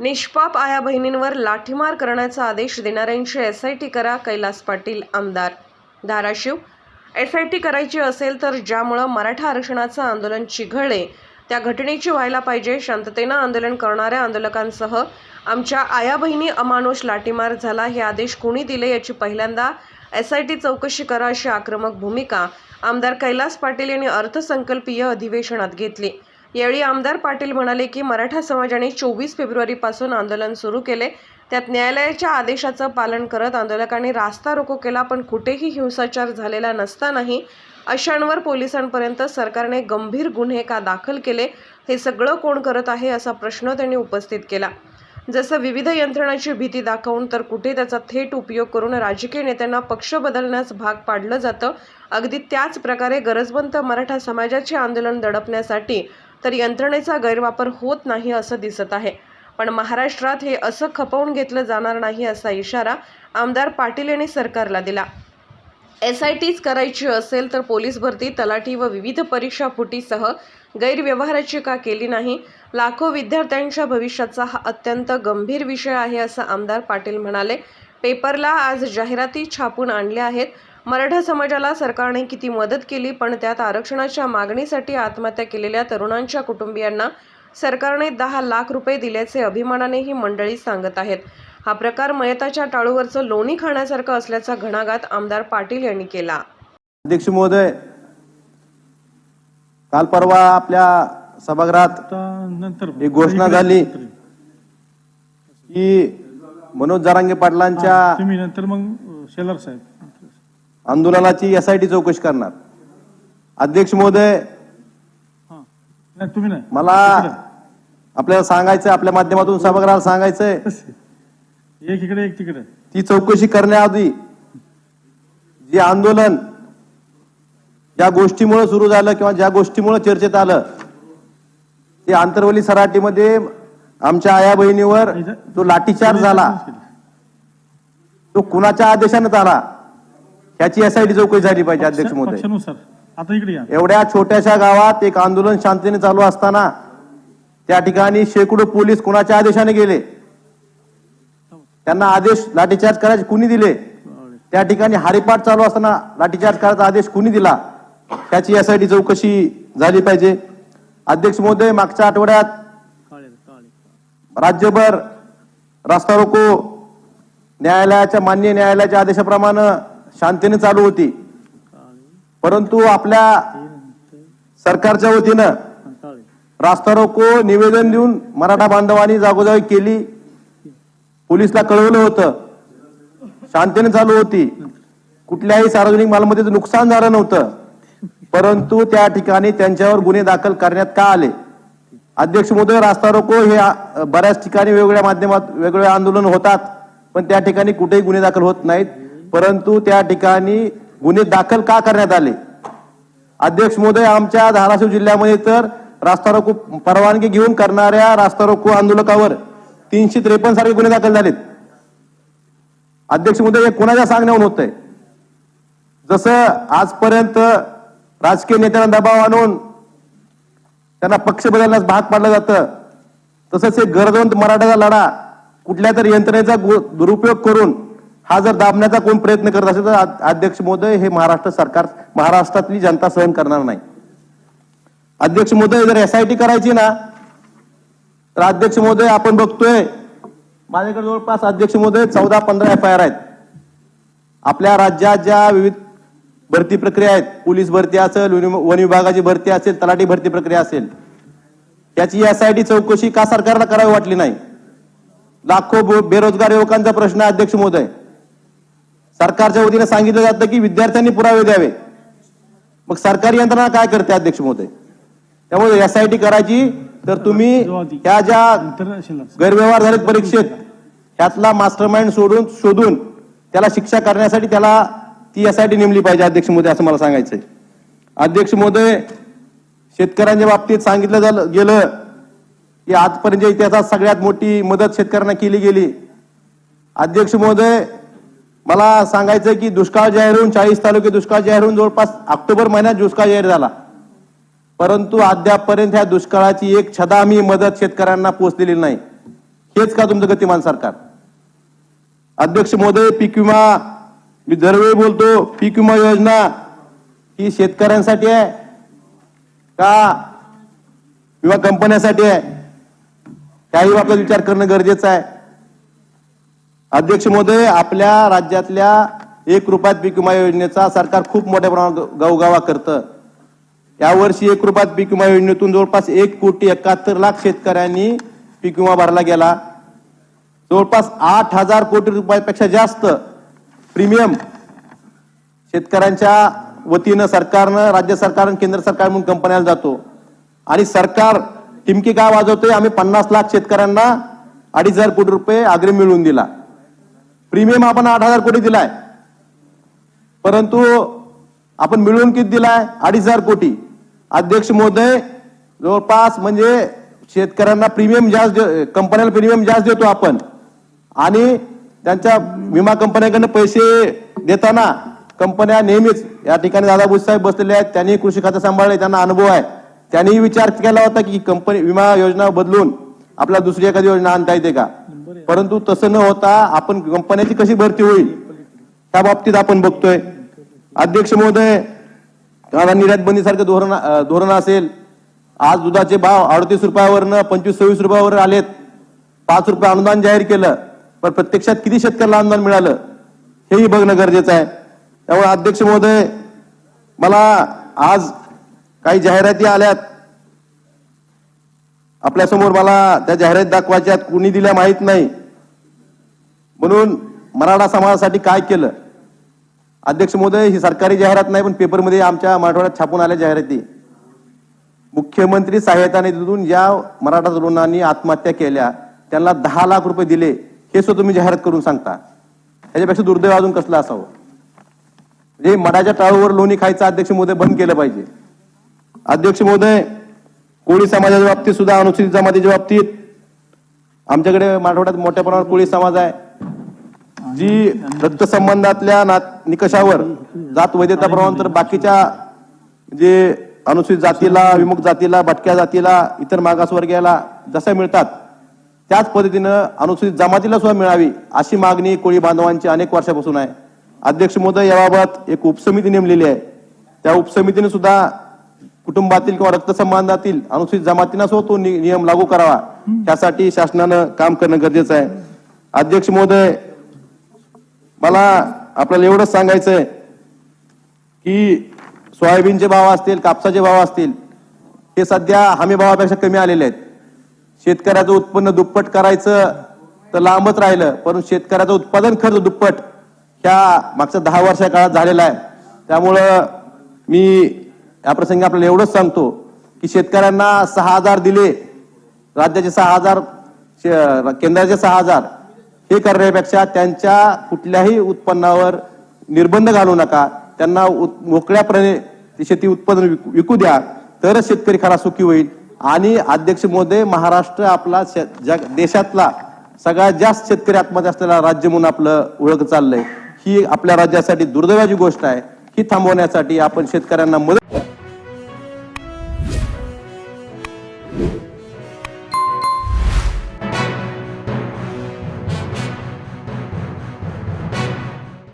निष्पाप आया बहिणींवर लाठीमार करण्याचा आदेश देणाऱ्यांची एस आय टी करा कैलास पाटील आमदार. धाराशिव. एस आय टी करायची असेल तर ज्यामुळं मराठा आरक्षणाचं आंदोलन चिघळले त्या घटनेची व्हायला पाहिजे. शांततेनं आंदोलन करणाऱ्या आंदोलकांसह आमच्या आया बहिणी अमानुष लाठीमार झाला हे आदेश कोणी दिले याची पहिल्यांदा एस आय टी चौकशी करा अशी आक्रमक भूमिका आमदार कैलास पाटील यांनी अर्थसंकल्पीय अधिवेशनात घेतली. यावेळी आमदार पाटील म्हणाले की मराठा समाजाने चोवीस फेब्रुवारीपासून आंदोलन सुरू केले. त्यात न्यायालयाच्या आदेशाचं पालन करत आंदोलकांनी रास्ता रोको केला पण कुठेही हिंसाचार झालेला नसतानाही अशांवर पोलिसांपर्यंत सरकारने गंभीर गुन्हे का दाखल केले हे सगळं कोण करत आहे असा प्रश्न त्यांनी उपस्थित केला. जसं विविध यंत्रणाची भीती दाखवून तर कुठे त्याचा थेट उपयोग करून राजकीय नेत्यांना पक्ष बदलण्यास भाग पाडलं जातं. अगदी त्याच प्रकारे गरजवंत मराठा समाजाचे आंदोलन दडपण्यासाठी तर यंत्रणेचा गैरवापर होत नाही असं दिसत आहे. पण महाराष्ट्रात हे असं खपवून घेतलं जाणार नाही असा इशारा आमदार पाटील यांनी सरकारला दिला. एस आय टीच करायची असेल तर पोलीस भरती तलाठी व विविध परीक्षा फुटीसह गैरव्यवहाराची का केली नाही? लाखो विद्यार्थ्यांच्या भविष्याचा हा अत्यंत गंभीर विषय आहे असं आमदार पाटील म्हणाले. पेपरला आज जाहिराती छापून आणल्या आहेत. मराठा समाजाला सरकारने किती मदत केली पण त्यात आरक्षणाच्या मागणीसाठी आत्महत्या केलेल्या तरुणांच्या कुटुंबियांना सरकारने दहा लाख रुपये दिल्याचे अभिमानाने ही मंडळी सांगत आहेत. हा प्रकार मयताच्या टाळूवरचं लोणी खाण्यासारखं असल्याचा घणाघात आमदार पाटील यांनी केला. अध्यक्ष महोदय काल परवा आपल्या सभागृहात नंतर एक घोषणा झाली की मनोज जरांगे पाटलांच्या तुम्ही नंतर मग शेलार साहेब. आंदोलनाची एसआयटी चौकशी करणार. अध्यक्ष महोदय मला आपल्याला सांगायचं आपल्या माध्यमातून सभागृहाला सांगायचंय. एक इकडे एक तिकडे. ती चौकशी करण्याआधी जे आंदोलन ज्या गोष्टीमुळे सुरू झालं किंवा ज्या गोष्टीमुळे चर्चेत आलं ते आंतरवली सराटीमध्ये आमच्या आया बहिणीवर जो लाठीचार्ज झाला तो कुणाच्या आदेशाने झाला? याची एसआयटी चौकशी झाली पाहिजे अध्यक्ष महोदय. एवढ्या छोट्याशा गावात एक आंदोलन शांततेने चालू असताना त्या ठिकाणी शेकडो पोलीस कुणाच्या आदेशाने गेले? त्यांना आदेश लाठीचार्ज करायचे कुणी दिले? त्या ठिकाणी हरिपाठ चालू असताना लाठीचार्ज करायचा आदेश कुणी दिला? त्याची यासाठी चौकशी झाली पाहिजे. अध्यक्ष महोदय मागच्या आठवड्यात राज्यभर रास्ता रोको न्यायालयाच्या मान्य न्यायालयाच्या आदेशाप्रमाणे शांतीने चालू होती. परंतु आपल्या सरकारच्या वतीनं रास्ता रोको निवेदन देऊन मराठा बांधवांनी जागोजागी केली. पोलिसला कळवलं होतं. शांतीने चालू होती. कुठल्याही सार्वजनिक मालमत्तेचं नुकसान झालं नव्हतं. परंतु त्या ठिकाणी त्यांच्यावर गुन्हे दाखल करण्यात का आले? अध्यक्ष महोदय रास्ता रोको हे बऱ्याच ठिकाणी वेगवेगळ्या माध्यमात वेगवेगळे आंदोलन होतात. पण त्या ठिकाणी कुठेही गुन्हे दाखल होत नाहीत. परंतु त्या ठिकाणी गुन्हे दाखल का करण्यात आले? अध्यक्ष महोदय आमच्या धाराशिव जिल्ह्यामध्ये तर रास्ता रोको परवानगी घेऊन करणाऱ्या रास्ता रोको आंदोलकावर तीनशे त्रेपन्न सारखे गुन्हे दाखल झालेत. अध्यक्ष महोदय हे कोणाच्या सांगण्याहून होत आहे जसं आजपर्यंत राजकीय नेत्यांना दबाव आणून त्यांना पक्ष बदलण्यास भाग पाडलं जातं तसंच हे गरजवंत मराठाचा लढा कुठल्या तरी यंत्रणेचा दुरुपयोग करून हा जर दाबण्याचा कोण प्रयत्न करत असेल तर अध्यक्ष महोदय हे महाराष्ट्र सरकार महाराष्ट्रातली जनता सहन करणार नाही. अध्यक्ष महोदय जर एस आय टी करायची ना तर अध्यक्ष महोदय आपण बघतोय माझ्याकडे जवळपास अध्यक्ष महोदय चौदा पंधरा एफ आय आर आहेत. आपल्या राज्यात ज्या विविध भरती प्रक्रिया आहेत पोलीस भरती असेल वन वन विभागाची भरती असेल तलाठी भरती प्रक्रिया असेल याची टी चौकशी का सरकारला करावी वाटली नाही? लाखो बेरोजगार युवकांचा प्रश्न अध्यक्ष महोदय. सरकारच्या वतीने सांगितलं जातं की विद्यार्थ्यांनी पुरावे द्यावे. मग सरकारी यंत्रणा काय करते अध्यक्ष महोदय? त्यामुळे एस आय टी करायची तर तुम्ही ह्या ज्या गैरव्यवहार झालेत परीक्षेत ह्यातला मास्टर माइंड सोडून शोधून त्याला शिक्षा करण्यासाठी त्याला ती एस आय टी नेमली पाहिजे अध्यक्ष महोदय असं मला सांगायचंय. अध्यक्ष महोदय शेतकऱ्यांच्या बाबतीत सांगितलं झालं गेलं की आजपर्यंत इतिहासात सगळ्यात मोठी मदत शेतकऱ्यांना केली गेली. अध्यक्ष महोदय मला सांगायचं की दुष्काळ जाहीर होऊन चाळीस तालुके दुष्काळ जाहीर होऊन जवळपास ऑक्टोबर महिन्यात दुष्काळ जाहीर झाला. परंतु अद्यापपर्यंत ह्या दुष्काळाची एक छदा मदत शेतकऱ्यांना पोहोचलेली नाही. हेच का तुमचं गतिमान सरकार? अध्यक्ष महोदय पीक विमा मी दरवेळी बोलतो पीक विमा योजना ही शेतकऱ्यांसाठी आहे का विमा कंपन्यासाठी आहे? त्याही बाबतीत विचार करणं गरजेचं आहे. अध्यक्ष महोदय आपल्या राज्यातल्या एक रुपयात पीक विमा योजनेचा सरकार खूप मोठ्या प्रमाणात गवगावा करतं. यावर्षी एक रुपयात पीक विमा योजनेतून जवळपास एक कोटी एकाहत्तर लाख शेतकऱ्यांनी पीक विमा भरला गेला. जवळपास आठ हजार कोटी रुपयापेक्षा जास्त प्रीमियम शेतकऱ्यांच्या वतीनं सरकारनं राज्य सरकार आणि केंद्र सरकार म्हणून कंपन्याला जातो. आणि सरकार टिमकी काय वाजवतोय आम्ही पन्नास लाख शेतकऱ्यांना अडीच हजार कोटी रुपये अग्रिम मिळवून दिला. प्रीमियम आपण आठ हजार कोटी दिलाय. परंतु आपण मिळवून किती दिलाय? अडीच हजार कोटी. अध्यक्ष महोदय जवळपास म्हणजे शेतकऱ्यांना प्रीमियम जास्त दे- कंपन्याला प्रीमियम जास्त देतो आपण. आणि त्यांच्या विमा कंपन्याकडनं पैसे देताना कंपन्या नेहमीच या ठिकाणी दादा बुस साहेब बसलेले आहेत. त्यांनी कृषी खातं सांभाळले त्यांना अनुभव आहे. त्यांनी विचार केला होता की कंपनी विमा योजना बदलून आपल्याला दुसरी एखादी योजना आणता येते का? परंतु तसं न होता आपण कंपन्याची कशी भरती होईल? त्या बाबतीत आपण बघतोय. अध्यक्ष महोदय निर्यात बंदीसारखं धोरण धोरण असेल आज दुधाचे भाव अडतीस रुपयावरनं पंचवीस सव्वीस रुपयावर आलेत. पाच रुपये अनुदान जाहीर केलं पण प्रत्यक्षात किती शेतकऱ्याला अनुदान मिळालं हेही बघणं गरजेचं आहे. त्यामुळे अध्यक्ष महोदय मला आज काही जाहिराती आल्यात. आपल्यासमोर मला त्या जाहिरात दाखवायच्या कुणी दिल्या माहीत नाही. म्हणून मराठा समाजासाठी काय केलं? अध्यक्ष महोदय ही सरकारी जाहिरात नाही पण पेपरमध्ये आमच्या मराठवाड्यात छापून आल्या जाहिराती. मुख्यमंत्री सहायता निधीतून ज्या मराठा तरुणांनी आत्महत्या केल्या त्यांना दहा लाख रुपये दिले हे सुद्धा तुम्ही जाहिरात करून सांगता. ह्याच्यापेक्षा दुर्दैव अजून कसलं असावं? म्हणजे मडाच्या टाळूवर लोणी खायचं अध्यक्ष महोदय बंद केलं पाहिजे. अध्यक्ष महोदय कोळी समाजाच्या बाबतीत सुद्धा अनुसूचित जमातीच्या बाबतीत. आमच्याकडे मराठवाड्यात मोठ्या प्रमाणात कोळी समाज आहे. जी रक्तसंबंधातल्या नात निकषावर जात वैधता प्रमाण तर बाकीच्या जे अनुसूचित जातीला विमुक्त जातीला भटक्या जातीला इतर मागासवर्गीयाला जशा मिळतात त्याच पद्धतीनं अनुसूचित जमातीला सुद्धा मिळावी अशी मागणी कोळी बांधवांची अनेक वर्षापासून आहे. अध्यक्ष महोदय याबाबत एक उपसमिती नेमलेली आहे. त्या उपसमितीने सुद्धा कुटुंबातील किंवा रक्तसंबंधातील अनुसूचित जमातींना सो तो नियम लागू करावा. त्यासाठी शासनानं काम करणं गरजेचं आहे. अध्यक्ष महोदय मला आपल्याला एवढंच सांगायचंय की सोयाबीनचे भाव असतील कापसाचे भाव असतील हे सध्या हमी भावापेक्षा कमी आलेले आहेत. शेतकऱ्याचं उत्पन्न दुप्पट करायचं तर लांबच राहिलं परंतु शेतकऱ्याचं उत्पादन खर्च दुप्पट ह्या मागच्या दहा वर्षा काळात झालेला आहे. त्यामुळं मी या प्रसंगी आपल्याला एवढंच सांगतो की शेतकऱ्यांना सहा हजार दिले राज्याचे सहा हजार शे- केंद्राचे सहा हजार हे करण्यापेक्षा त्यांच्या कुठल्याही उत्पन्नावर निर्बंध घालू नका. त्यांना उत- मोकळ्यापणे शेती उत्पादन विकू- विकू द्या. तरच शेतकरी खरा सुखी होईल. आणि अध्यक्ष मोदय महाराष्ट्र आपला जग देशातला सगळ्यात जास्त शेतकरी आत्महत्या असलेला राज्य म्हणून आपलं ओळख चाललंय. ही आपल्या राज्यासाठी दुर्दैवाची गोष्ट आहे. ही थांबवण्यासाठी आपण शेतकऱ्यांना मदत